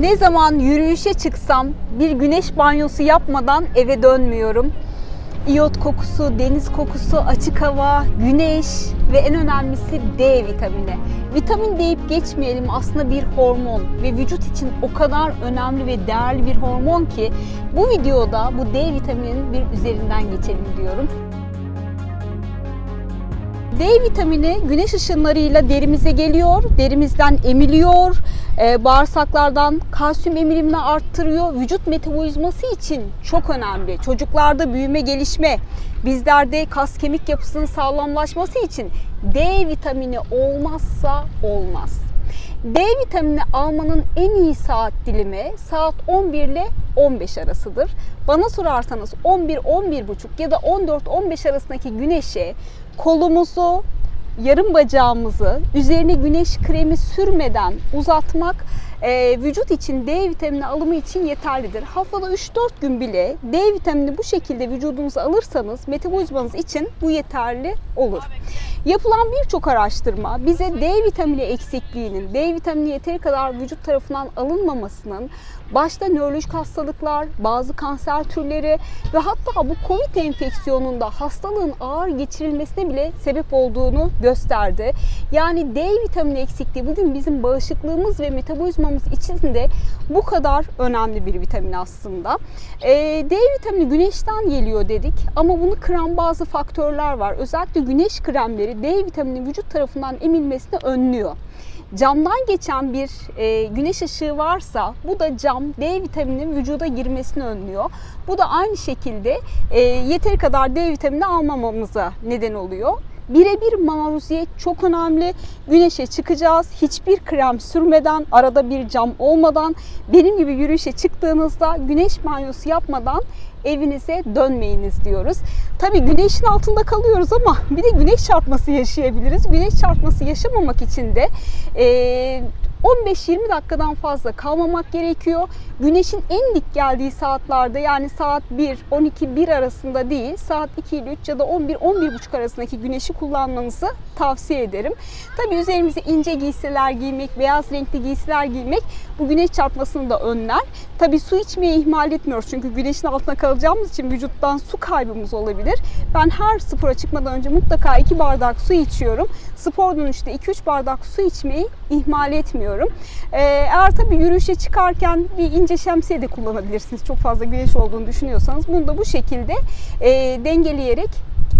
Ne zaman yürüyüşe çıksam bir güneş banyosu yapmadan eve dönmüyorum. İyot kokusu, deniz kokusu, açık hava, güneş ve en önemlisi D vitamini. Vitamin deyip geçmeyelim aslında bir hormon ve vücut için o kadar önemli ve değerli bir hormon ki bu videoda bu D vitamininin bir üzerinden geçelim diyorum. D vitamini güneş ışınlarıyla derimize geliyor, derimizden emiliyor, e, bağırsaklardan kalsiyum emilimini arttırıyor. Vücut metabolizması için çok önemli. Çocuklarda büyüme, gelişme, bizlerde kas kemik yapısının sağlamlaşması için D vitamini olmazsa olmaz. D vitamini almanın en iyi saat dilimi saat 11 ile 15 arasıdır. Bana sorarsanız 11-11.30 ya da 14-15 arasındaki güneşe kolumuzu, yarım bacağımızı üzerine güneş kremi sürmeden uzatmak e, vücut için D vitamini alımı için yeterlidir. Haftada 3-4 gün bile D vitamini bu şekilde vücudunuza alırsanız metabolizmanız için bu yeterli olur. Yapılan birçok araştırma bize D vitamini eksikliğinin, D vitamini yeteri kadar vücut tarafından alınmamasının başta nörolojik hastalıklar, bazı kanser türleri ve hatta bu Covid enfeksiyonunda hastalığın ağır geçirilmesine bile sebep olduğunu gösterdi. Yani D vitamini eksikliği bugün bizim bağışıklığımız ve metabolizmamız için de bu kadar önemli bir vitamin aslında. Ee, D vitamini güneşten geliyor dedik ama bunu kıran bazı faktörler var. Özellikle güneş kremleri D vitamini vücut tarafından emilmesini önlüyor camdan geçen bir e, güneş ışığı varsa bu da cam D vitaminin vücuda girmesini önlüyor. Bu da aynı şekilde e, yeteri kadar D vitamini almamamıza neden oluyor. Birebir maruziyet çok önemli. Güneşe çıkacağız. Hiçbir krem sürmeden, arada bir cam olmadan, benim gibi yürüyüşe çıktığınızda güneş banyosu yapmadan evinize dönmeyiniz diyoruz. Tabi güneşin altında kalıyoruz ama bir de güneş çarpması yaşayabiliriz. Güneş çarpması yaşamamak için de e, 15-20 dakikadan fazla kalmamak gerekiyor. Güneşin en dik geldiği saatlerde yani saat 1, 12, 1 arasında değil saat 2 ile 3 ya da 11, 11.30 arasındaki güneşi kullanmanızı tavsiye ederim. Tabi üzerimize ince giysiler giymek, beyaz renkli giysiler giymek bu güneş çarpmasını da önler. Tabi su içmeyi ihmal etmiyoruz çünkü güneşin altına kalacağımız için vücuttan su kaybımız olabilir. Ben her spora çıkmadan önce mutlaka 2 bardak su içiyorum. Spor dönüşte 2-3 bardak su içmeyi ihmal etmiyorum. Ee, eğer tabii yürüyüşe çıkarken bir ince şemsiye de kullanabilirsiniz. Çok fazla güneş olduğunu düşünüyorsanız bunu da bu şekilde e, dengeleyerek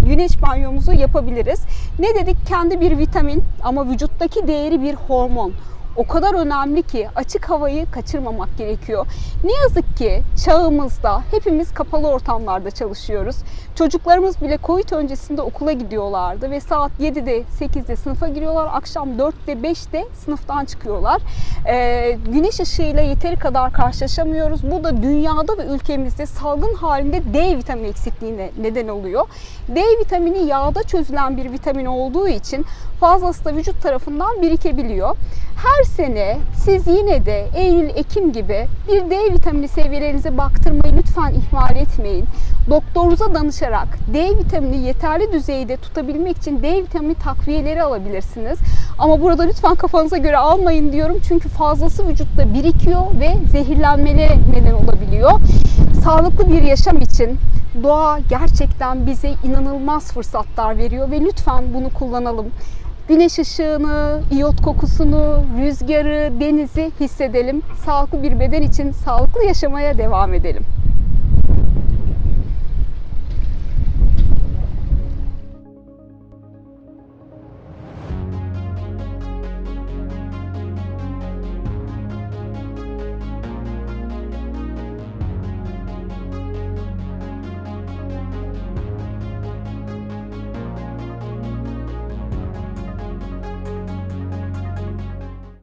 güneş banyomuzu yapabiliriz. Ne dedik? Kendi bir vitamin ama vücuttaki değeri bir hormon o kadar önemli ki açık havayı kaçırmamak gerekiyor. Ne yazık ki çağımızda hepimiz kapalı ortamlarda çalışıyoruz. Çocuklarımız bile Covid öncesinde okula gidiyorlardı ve saat 7'de 8'de sınıfa giriyorlar. Akşam 4'te 5'te sınıftan çıkıyorlar. Ee, güneş ışığıyla yeteri kadar karşılaşamıyoruz. Bu da dünyada ve ülkemizde salgın halinde D vitamini eksikliğine neden oluyor. D vitamini yağda çözülen bir vitamin olduğu için fazlası da vücut tarafından birikebiliyor. Her sene siz yine de Eylül, Ekim gibi bir D vitamini seviyelerinize baktırmayı lütfen ihmal etmeyin. Doktorunuza danışarak D vitamini yeterli düzeyde tutabilmek için D vitamini takviyeleri alabilirsiniz. Ama burada lütfen kafanıza göre almayın diyorum. Çünkü fazlası vücutta birikiyor ve zehirlenmelere neden olabiliyor. Sağlıklı bir yaşam için doğa gerçekten bize inanılmaz fırsatlar veriyor ve lütfen bunu kullanalım güneş ışığını, iyot kokusunu, rüzgarı, denizi hissedelim. Sağlıklı bir beden için sağlıklı yaşamaya devam edelim.